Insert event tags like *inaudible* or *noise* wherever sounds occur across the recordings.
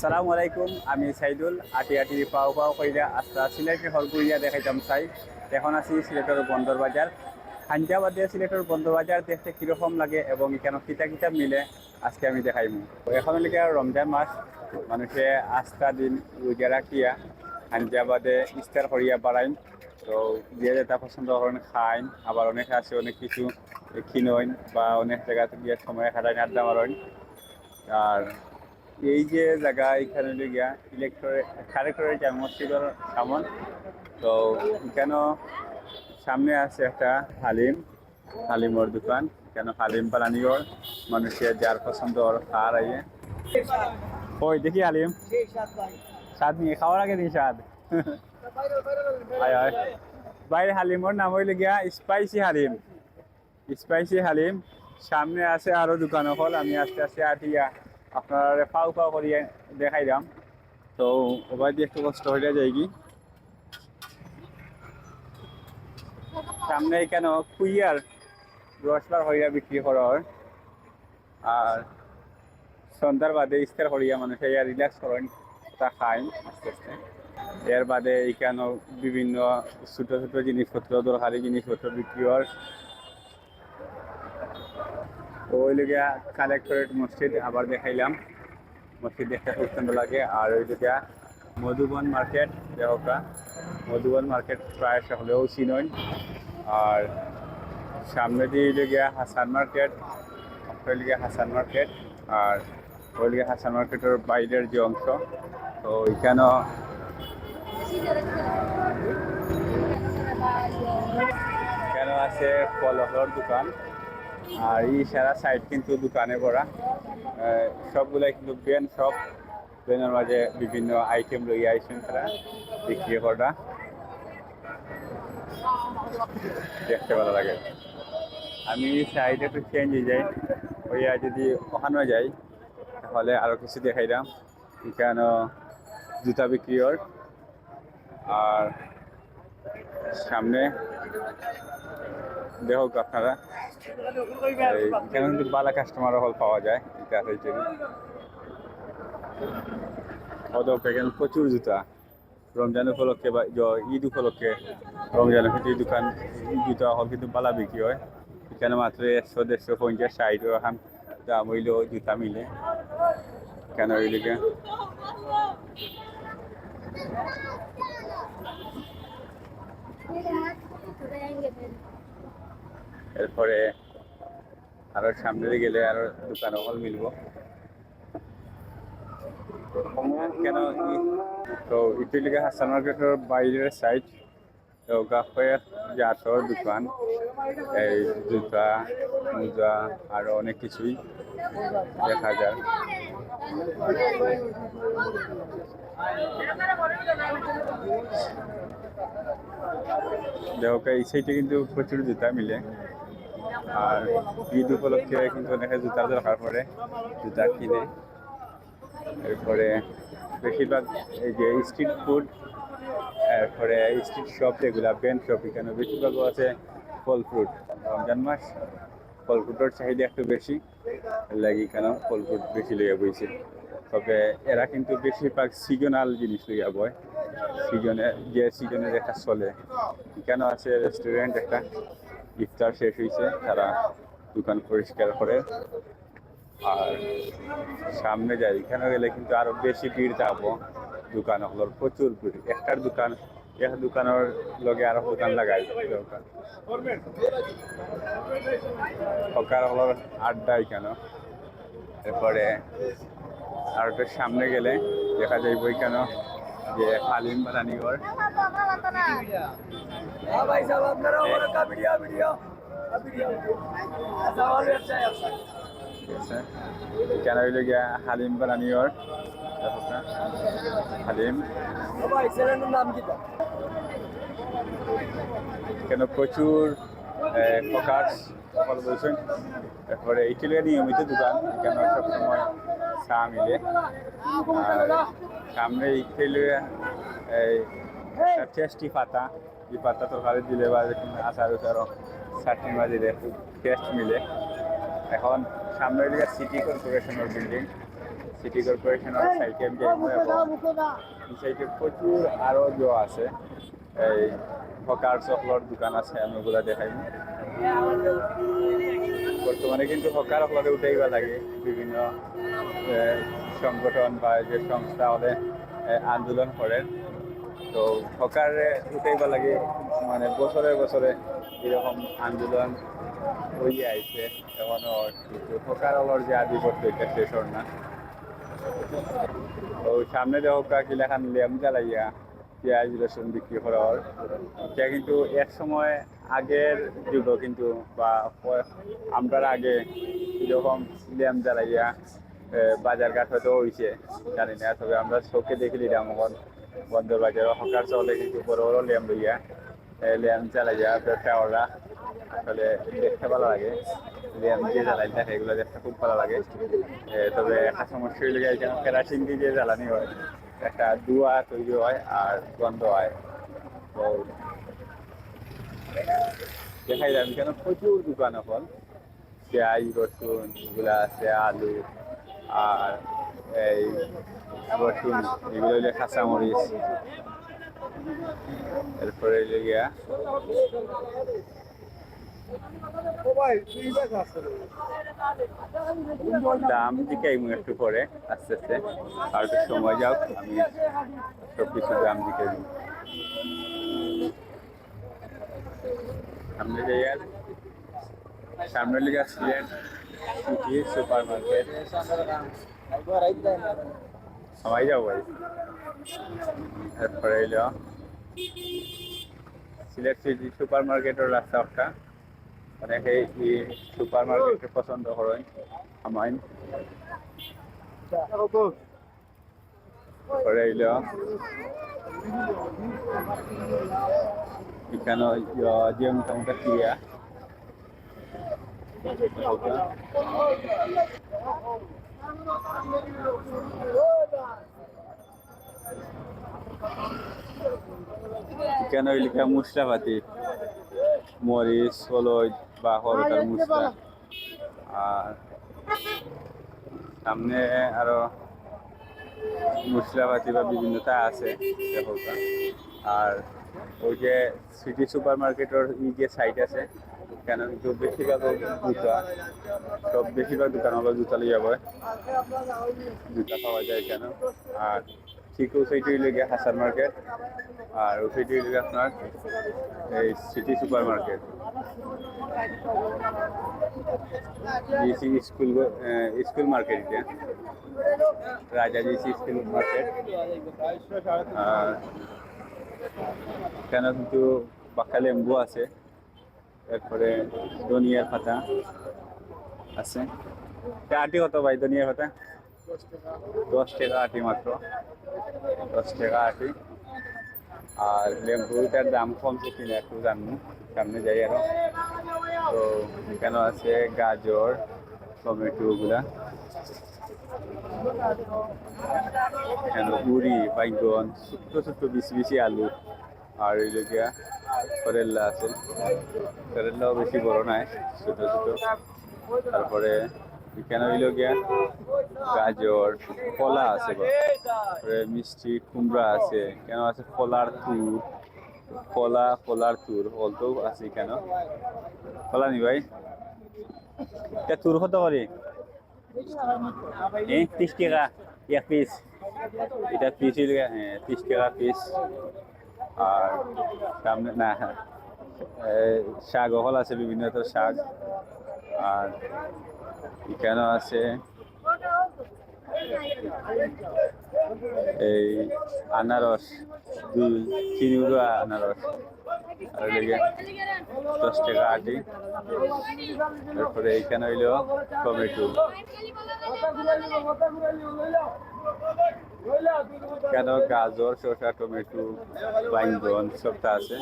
সালামু আলাইকুম, আমি সাইদুল, আটি আটি পাও পাও কইরা আস্তা সিলেটের হলপুরিয়া দেখাইতাম চাই এখন আছি সিলেটের বন্দর বাজার। হাঞ্জাবাদে সিলেটের বন্দর বাজার দেখতে কীরকম লাগে এবং এখানে কিতা কিতা মিলে, আজকে আমি দেখাইমু। এখন লিখে রমজান মাস, মানুষে আস্থা দিন রোজা রাখিয়া হাঞ্জাবাদে ইস্তার করিয়া বাড়াইন। তো যে যেটা পছন্দ করেন খাইন, আবার অনেক আছে অনেক কিছু কিনোইন বা অনেক জায়গাতে গিয়ে সময় কাটাইন, আড্ডা মারেন আর এই যে জায়গা এখানে গিয়া ইলেকট্রিক কালেক্টরের যে মসজিদের সামন, তো এখানে সামনে আছে একটা হালিম, হালিমর দোকান। কেন হালিম বানানিও মানুষের যার পছন্দ ওর খাওয়ার আইয়ে ওই দেখি হালিম। স্বাদ নিয়ে খাওয়ার আগে দিই স্বাদ। আয় আয়। বাইরে হালিমর নাম হইলে গিয়া স্পাইসি হালিম। স্পাইসি হালিম। সামনে আছে আরও দোকান হল, আমি আস্তে আস্তে আটিয়া আপনার ফাউ ফাউ করিয়ে দেখাই দাম। তো ওবার দিয়ে একটু কষ্ট হইলে যায় কি। সামনে কেন কুইয়ার রসবার হইয়া বিক্রি করার। আর সন্ধ্যার বাদে ইস্তার করিয়া মানুষ ইয়া রিল্যাক্স করেন, তা খায় আস্তে আস্তে। এর বাদে এখানে বিভিন্ন ছোট ছোট জিনিসপত্র, দরকারি জিনিসপত্র বিক্রি হয় ওই লিগিয়া কালেক্টরেট মসজিদ আবার দেখাইলাম। মসজিদ দেখতে খুব সুন্দর লাগে। আর ওই লিগিয়া মধুবন মার্কেট দেহকা মধুবন মার্কেট প্রায় সকলেও চিনইন আর সামনে দিয়ে লিগিয়া হাসান মার্কেট লিগিয়া হাসান মার্কেট। আর ওই লিগিয়া হাসান মার্কেটের বাইরের যে অংশ, তো এখানেও কেন আছে কলহর দোকান? আর এই সারা সাইড কিন্তু দোকানে ভরা। সবগুলাই কিন্তু বেন সব বেনের মাঝে বিভিন্ন আইটেম লইয়া আইসেন তারা, বিক্রি করা। দেখতে ভালো লাগে। আমি সাইডে একটু চেঞ্জ যাই। হইয়া যদি ওখানে যাই, তাহলে আরও কিছু দেখাইলাম। এখানে জুতা বিক্রি হয় আর সামনে। দেখো আপনারা। এখানে কিন্তু বালা কাস্টমার হল পাওয়া যায় এটা অদপ এখানে প্রচুর জুতা। রমজান উপলক্ষে বা ঈদ উপলক্ষে রমজান এই দোকান জুতা হল কিন্তু বালা বিক্রি হয়। এখানে মাত্র একশো, দেড়শো, পঞ্চাশ, ষাট এখন দাম হইলেও জুতা মিলে। কেন ওইদিকে? এরপরে আরও সামনে গেলে আরও দোকান হল মিলবো। কেন তো ইটুলিকা হাসান মার্কেটের বাইরের সাইড তো গাফের জাতর দোকান, এই জুতা, মোজা, আরও অনেক কিছুই দেখা যায়। দেহকা এই সাইডে কিন্তু প্রচুর জুতা মিলে। আর ঈদ উপলক্ষে কিন্তু অনেকে জুতা দরকার পড়ে, জুতা কিনে। এরপরে বেশিরভাগ এই যে স্ট্রিট ফুড এরপরে স্ট্রিট শপ যেগুলা বেন শপ এখানে বেশিরভাগ আছে ফল ফ্রুট রমজান মাস, ফল ফ্রুটের চাহিদা একটু বেশি লাগি কেন ফল ফ্রুট বেশি লইয়া বইছে। তবে এরা কিন্তু বেশিরভাগ সিজনাল জিনিস লইয়া বয়। সিজনে যে সিজনের একটা চলে। এখানেও আছে রেস্টুরেন্ট একটা ইফতার শেষ হয়েছে তারা দোকান পরিষ্কার করে। আর সামনে যাই, এখানে গেলে কিন্তু আরও বেশি ভিড় থাকব। দোকান হলোর প্রচুর ভিড়। একটার দোকান, এক দোকানের লগে আরও দোকান লাগাই সকার হলোর আড্ডা এখানে এরপরে আর সামনে গেলে দেখা যায় বই কেন? যে হালিম রানীগড় কেন হইল গিয়া হালিম রানীগড় হালিম নাম কি কেন প্রচুর ফোকাস ফল বলছেন তারপরে ইটালিয়া নিয়মিত দোকান, কেন সবসময় চা মিলে। আর সামনে ইটালিয়া এই টেস্টি পাতা, এই পাতা তরকারি দিলে বা আচার উচার চাটনি বা দিলে টেস্ট মিলে। এখন সামনে দিকে সিটি কর্পোরেশনের বিল্ডিং সিটি কর্পোরেশনের এবং এই সাইটে প্রচুর আরও জো আছে। এই হকার চকলের দোকান আছে, আমি ওগুলা দেখাইব বর্তমানে কিন্তু হকার হলরে উঠাইবা লাগে। বিভিন্ন সংগঠন বা যে সংস্থা হলে আন্দোলন করে। তো হকারে উঠাইবা লাগে মানে বছরে বছরে এরকম আন্দোলন হয়ে আইছে এখনও কিন্তু হকার যে আধিপত্য এটা শেষ না। তো সামনে দেখো কাকি লেখান লেম জ্বালাইয়া পেঁয়াজ, রসুন বিক্রি করার। এটা কিন্তু এক সময় আগের যুগ কিন্তু বা আমরা আগে এরকম ল্যাম জ্বালাইয়া বাজার ঘাট হয়তো হয়েছে জানি না তবে আমরা চোখে দেখলি রামগঞ্জ বন্দর বাজার। হকার চলে কিন্তু বড় বড় ল্যাম লইয়া এ, ল্যাম জ্বালাইয়া ব্যবসা ওরা আসলে দেখতে ভালো লাগে। ল্যাম যে জ্বালাই থাকে এগুলো দেখতে খুব ভালো লাগে। তবে একটা সমস্যা হইলে এখানে কেরাসিন দিয়ে জ্বালানি হয় একটা ধোঁয়া তৈরি হয় আর গন্ধ হয়। দেখাই যাবে কেন প্রচুর দোকান এখন। পেঁয়াজ রসুন, এগুলা আছে, আলু, আর এই রসুন, এগুলো হইলে কাঁচামরিচ। এরপরে হইলে গিয়া দাম দিকে একটু পরে, আস্তে আস্তে। আর একটু সময় যাও, আমি সব কিছু দাম দিকে দিই। সামনে যাইয়ার সামনে লিগা সিলেট সিটি সুপার মার্কেট সবাই যাও ভাই। এরপরে এলো সিলেট সিটি সুপার মার্কেটের রাস্তা একটা। অনেকে এই সুপার মার্কেটকে পছন্দ করেন আমাইন পরে এলো যে মোটামুটি ক্রিয়া? কেন লিখা মশলাপাতি মরিচ, হলুদ বা হলুদার মশলা আর সামনে আরও মশলাপাতি বা বিভিন্নতা আছে আর ওই যে সিটি সুপার মার্কেটের ই যে সাইট আছে কেন কিন্তু বেশিরভাগ জুতা, সব বেশিরভাগ দোকান হলো জুতা লিয়ে যাবে জুতা পাওয়া যায় কেন আর ঠিক ও সাইডে লেগে হাসান মার্কেট আর ও সাইডে লেগে আপনার এই city super market GC school school market এটা। রাজা জিসি স্কুল মার্কেট আর কেন কিন্তু বাঁকা লেম্বু আছে। এরপরে ধনিয়ার পাতা আছে। আটি কত ভাই ধনিয়ার পাতা দশ টাকা আটি মাত্র। দশ টাকা আটি। আর লেম্বুটার দাম কমছে কিনা একটু জানব। সামনে যাই আরও। তো এখানে আছে গাজর, টমেটো গুলা এখানে উড়ি বাইগন ছোট্ট ছোট্ট বিচি বিচি আলু আর জায়গা করেল্লা আছে করেল্লাও বেশি বড় নাই ছোট ছোট তারপরে এখানে হইল গিয়া গাজর, কলা আছে তারপরে মিষ্টি, কুমড়া আছে। কেন আছে? কলার তুর। কলা, কলার তুর অলতো আছে কেন কলা নি ভাই? এটা তুর কত করে? এই ত্রিশ টাকা এক পিস এটা পিস হ্যাঁ ত্রিশ টাকা পিস আর সামনে না শাক হল আছে বিভিন্ন ধরনের শাক আর এখানেও আছে এই আনারস, দুই চিনি আনারস। আর লেগে দশ টাকা আটি। তারপরে এইখানে হইল টমেটো। কেন গাজর, শসা, টমেটো বাইঙ্গন সবটা আছে।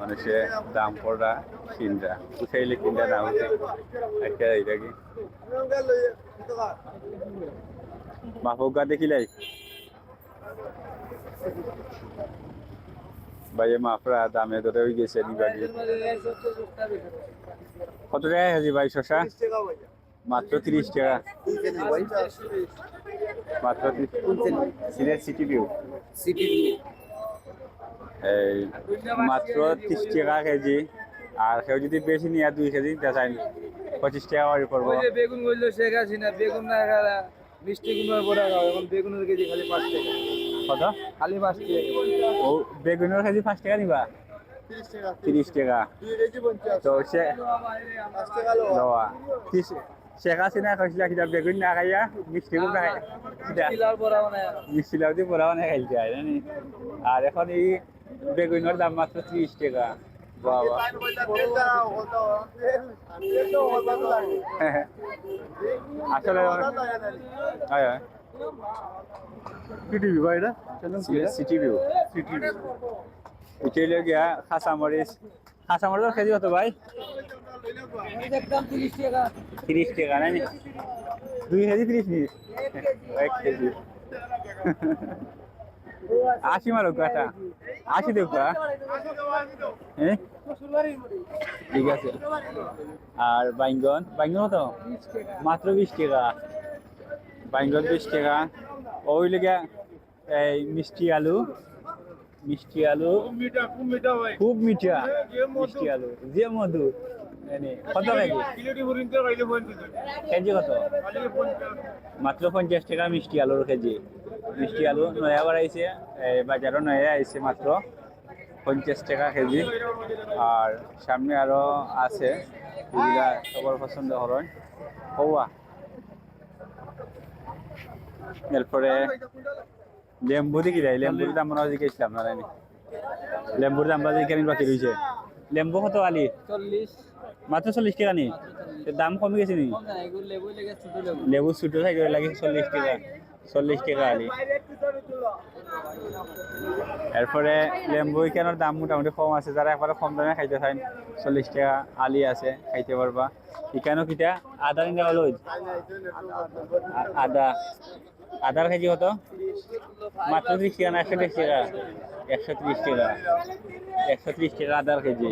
মানে সে দাম পড়া কিনটা উঠাইলে কিনটা না একটা এইটা কি? মাফকা দেখিলাই ভাই মাফরা দামে ধরে হয়ে গেছে নিবাড়ি কত টাকা হাজি ভাই শসা? মাত্র তিরিশ টাকা। মাত্র সিলেট সিটি ভিউ। সিটি এই মাত্র ত্রিশ টাকা কেজি। আর কেউ যদি বেশি নিয়ে দুই কেজি চাই পঁচিশ টাকা করে পড়ব। বেগুন শেখ হাসিনা বেগুন না মিষ্টি কুমড়ার বড়া খাও এখন বেগুনের কেজি খালি পাঁচ টাকা। কত? খালি পাঁচ টাকা। ও বেগুনের কেজি পাঁচ টাকা নিবা? তিরিশ টাকা। তো সে শেখ হাসিনা কৈছিলা কিতা বেগুন না খাইয়া মিষ্টি কুমড়া খাই বড়া মানে মিষ্টি লাউ দিয়ে খাইতে হয় জানি। আর এখন এই বেগুনের দাম মাত্র ত্রিশ টাকা। আসলে হয় হয়। কি টিভি ভাই এটা সিটি ভিউ সিটি ভিউ এটা হলো গিয়া খাসামরিচ খাসামরিচের কেজি কত ভাই? তিরিশ টাকা নি? দুই কেজি তিরিশ নি এক কেজি। *laughs* আশি মারো কাটা। আশি দেব হ্যাঁ? ঠিক আছে। আর বাইঙ্গন বাইঙ্গন কত? মাত্র বিশ টাকা। বাইঙ্গন বিশ টাকা। ওই লেগে, এই মিষ্টি আলু মিষ্টি আলু। খুব মিঠা। মিষ্টি আলু। যে মধু। কেজি কত? মাত্র পঞ্চাশ টাকা মিষ্টি আলুর কেজি। মিষ্টি আলু নয়া বাড়াইছে বাজারও নয়া আইছে মাত্র পঞ্চাশ টাকা কেজি। আর সামনে আরও আছে এগুলা সবার পছন্দ হরণ হওয়া এরপরে লেম্বু দেখি দেয় লেম্বুর দাম হয় জিজ্ঞেসলাম না জানি। লেম্বুর দাম বাজে কেন বাকি রয়েছে লেম্বু কত আলি? চল্লিশ। মাত্র চল্লিশ টাকা নি? দাম কমে গেছে নি? লেবু। ছোট লাগে চল্লিশ টাকা। চল্লিশ টাকা আলি। এরপরে লেম্বু কেনার দাম মোটামুটি কম আছে, যারা একবারে কম দামে খাইতে চান চল্লিশ টাকা আলি আছে, খাইতে পারবা। এখানেও কিটা? আদা নিতে হলো আদা। আদার কেজি কত? মাত্র ত্রিশ টাকা না একশো ত্রিশ টাকা? একশো ত্রিশ টাকা। একশো ত্রিশ টাকা আদার কেজি।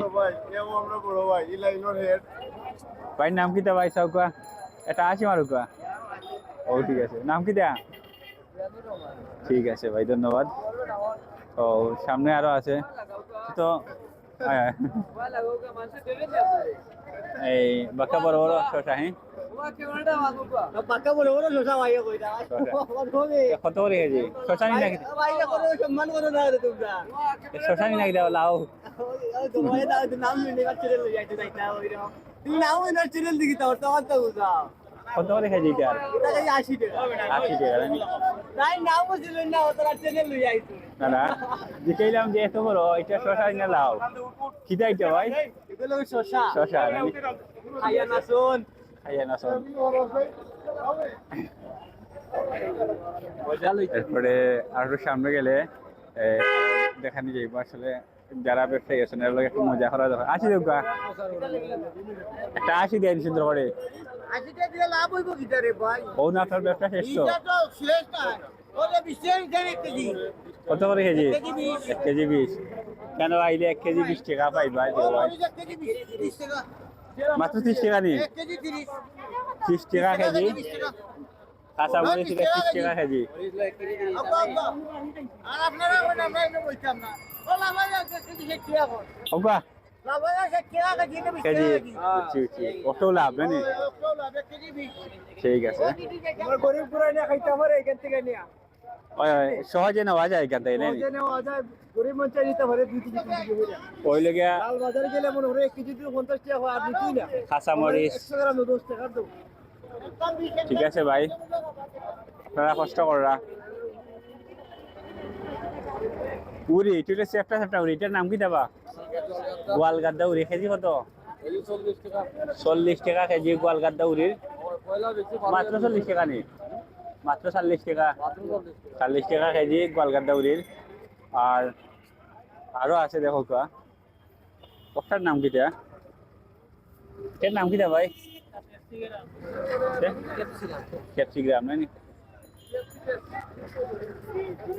ভাই, নাম কি ভাই, চাউকা? এটা আছে মারুকা? ও, ঠিক আছে। নাম কি দেয়া ঠিক আছে ভাই, ধন্যবাদ। ও, সামনে আরও আছে। তো এই বাক্কা বড় বড় শশা হ্যাঁ? কত করে কেজি শশা নি নাকি দাও ওইরা তুমি নাও চ্যানেল দিকে তো কত করে কেজি এটা এটা কাছে 80 টাকা। আশি টাকা জানি তাই নাও বুঝলেন না ওরা চ্যানেল লই যাইতো না না জিকাইলাম যে এত বড় এটা শশা না লাউ? কিটা এটা ভাই শশা? শশা জানি না শুন। খাইয়া না শোন। এরপরে আর সামনে গেলে দেখানি যাইব আসলে। যারা ব্যবসায়ী আছেন এর লগে একটু মজা করা দরকার। আসি দেবগা একটা আসি দেন সুন্দর করে। 80 টাকা দিয়ে লাভ হইব কি রে ভাই? ও না ব্যবসা শেষ তো? এটা তো শেষ না ওরে বিশেষ দেন কেজি। কত করে কেজি। এক কেজি বিশ। কেন আইলে এক কেজি বিশ টাকা পাইবা যে ভাই ওরে কেজি 30 টাকা। মাত্র ত্রিশ টাকা নি এক কেজি 30 ত্রিশ টাকা কেজি? কাঁচা মরিচ ত্রিশ টাকা কেজি। আর আপনারা আমরা বলতাম না। ও লাভ এক কেজি 60 টাকা কর। হোকা লাভ 60 কেজি এটা 20 কেজি টাকা কেজি বুঝছি বুঝছি অত লাভ জানি ও লাভ এক কেজি 20 ঠিক আছে সহজে নেওয়া যায় এখান থেকে ঠিক আছে ভাই। আপনারা কষ্ট কররা উড়ি এটা একটা একটা উড়ি এটার নাম কি দেবা? গোয়াল গাদ্দা উড়ি কেজি কত? চল্লিশ টাকা কেজি গোয়াল গাদ্দা উড়ির। মাত্র চল্লিশ টাকা নি? মাত্র চল্লিশ টাকা। চল্লিশ টাকা কেজি গোয়াল গাদ্দা উড়ির। আর আরও আছে দেখো কা কটার নাম কিটা এর নাম কিটা ভাই? ক্যাপসিগ্রাম নানি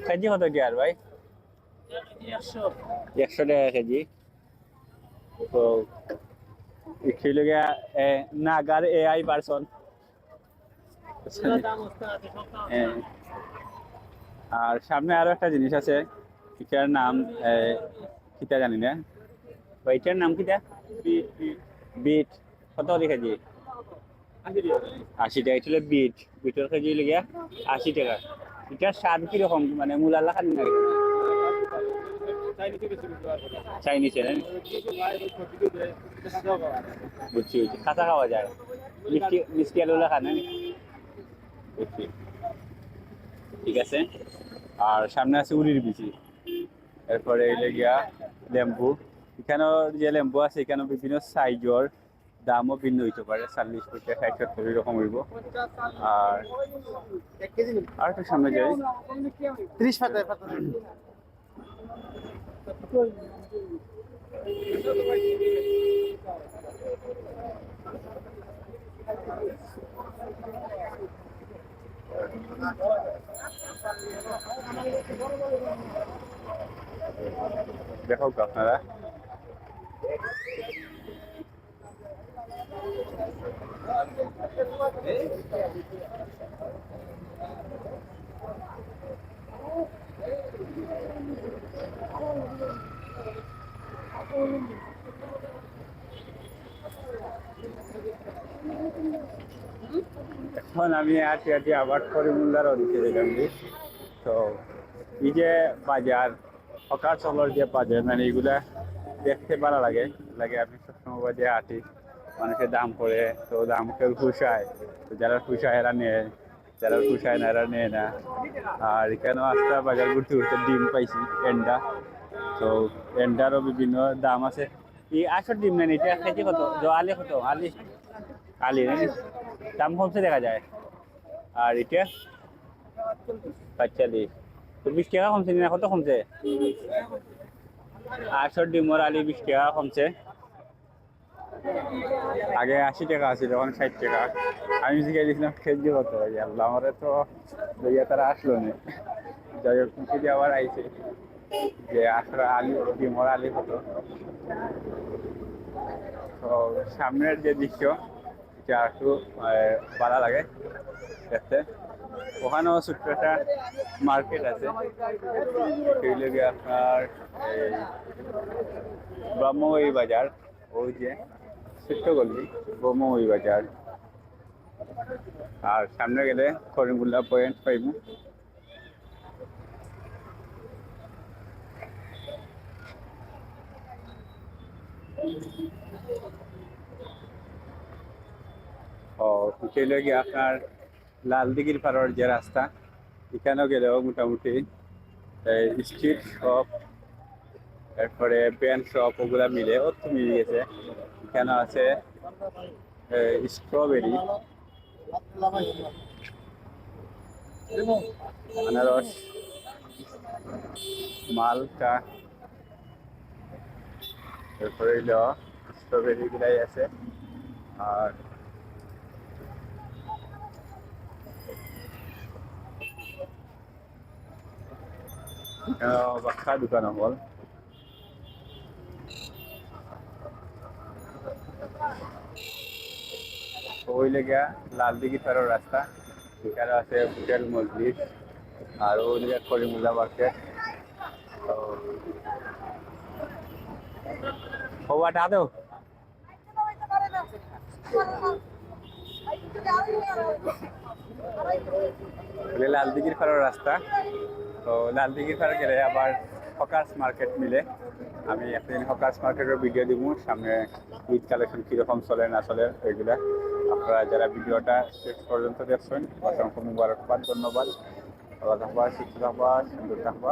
কেজি কত আর ভাই? একশো টাকা কেজি। তো ছিল গিয়া নাগার এআই পার্সন। আর সামনে আরও একটা জিনিস আছে এটার নাম কিতা জানি না। বা এটার নাম কিতা বিট, কত কেজি? আশি টাকা হলো বিট। বিটের কেজি লেগে আশি টাকা। এটার স্বাদ কীরকম? মানে মূলালা খালি না। চাইনিজের বুঝছি বুঝছি। কাঁচা খাওয়া যায়। মিষ্টি মিষ্টি আলুলা খান বুঝছি। ঠিক আছে। আর সামনে আছে উলির বিচি। এরপরে এলে গিয়া লেম্বু। এখানেও যে লেম্বু আছে এখানেও বিভিন্ন সাইজর দামও ভিন্ন হইতে পারে। চল্লিশ থেকে ষাট সত্তর এরকম হইব। আর আর একটু সামনে যাই। ত্রিশ দেখো আপনারা। এখন আমি আছি আছি আবার করিমুল্লার ওদিকে যেতাম তো এই যে বাজার, হকার চলর যে বাজার মানে এগুলা দেখতে ভালো লাগে। লাগে আমি সবসময় বাজে আটি মানুষের দাম পড়ে, তো দাম কেউ খুশায় তো যারা খুশায় এরা নেয়, যারা খুশায় না এরা নেয় না। আর এখানেও আস্তে বাজার ঘুরতে ঘুরতে ডিম পাইছি, এন্ডা। তো এন্ডারও বিভিন্ন দাম আছে। এই আসর ডিম নেন এটা খাইছে কত? আলি কত? আলি আলি দাম কমছে দেখা যায়। আর এটা? পাঁচচল্লিশ তো বিশ টাকা কমছে না? কত কমছে? আটশো ডিমর আলি বিশ টাকা কমছে। আগে আশি টাকা আছিল, এখন ষাট টাকা। আমি শিখে দিয়েছিলাম কেজি কত আল্লাহ আমার তো লইয়া তারা আসলো না। যাই হোক কেজি আবার আইছে যে আসলে আলি ডিমর আলি কত। তো সামনের যে দৃশ্য এটা একটু আহ, ভালো লাগে দেখতে ওখানেও ছোট্ট একটা মার্কেট আছে সেগুলো গিয়ে আপনার এই ব্রহ্মই বাজার ওই যে ছোট্ট গল্লি ব্রহ্মই বাজার আর সামনে গেলে করিমুল্লা পয়েন্ট পাইব ও সেগুলো গিয়ে আপনার লাল দিঘির পাড়ার যে রাস্তা, এখানেও গেলেও মোটামুটি স্ট্রিট শপ তারপরে প্যান্ট শপ ওগুলা মিলে অত মিলে গেছে। এখানে আছে স্ট্রবেরি আনারস, মালটা, তারপরে স্ট্রবেরি গুলাই আছে। আর দোকান হল ওই লেগে লাল দিঘি ফেরোর রাস্তা। এখানে আছে হোটেল মসজিদ আর ওই লেগে করিমুল্লা মার্কেট। হওয়া দাদো লাল দিঘির ফেরোর রাস্তা। তো লাল দিঘির ফেরো গেলে আবার হকার্স মার্কেট মিলে। আমি একদিন হকার্স মার্কেটের ভিডিও দিব, সামনে ঈদ কালেকশন কীরকম চলে না চলে এগুলা। আপনারা যারা ভিডিওটা শেষ পর্যন্ত দেখছেন, অসংখ্য মুবারকবাদ, ধন্যবাদ। ভালো থাকবা সুস্থ থাকবা, সুন্দর থাকবা।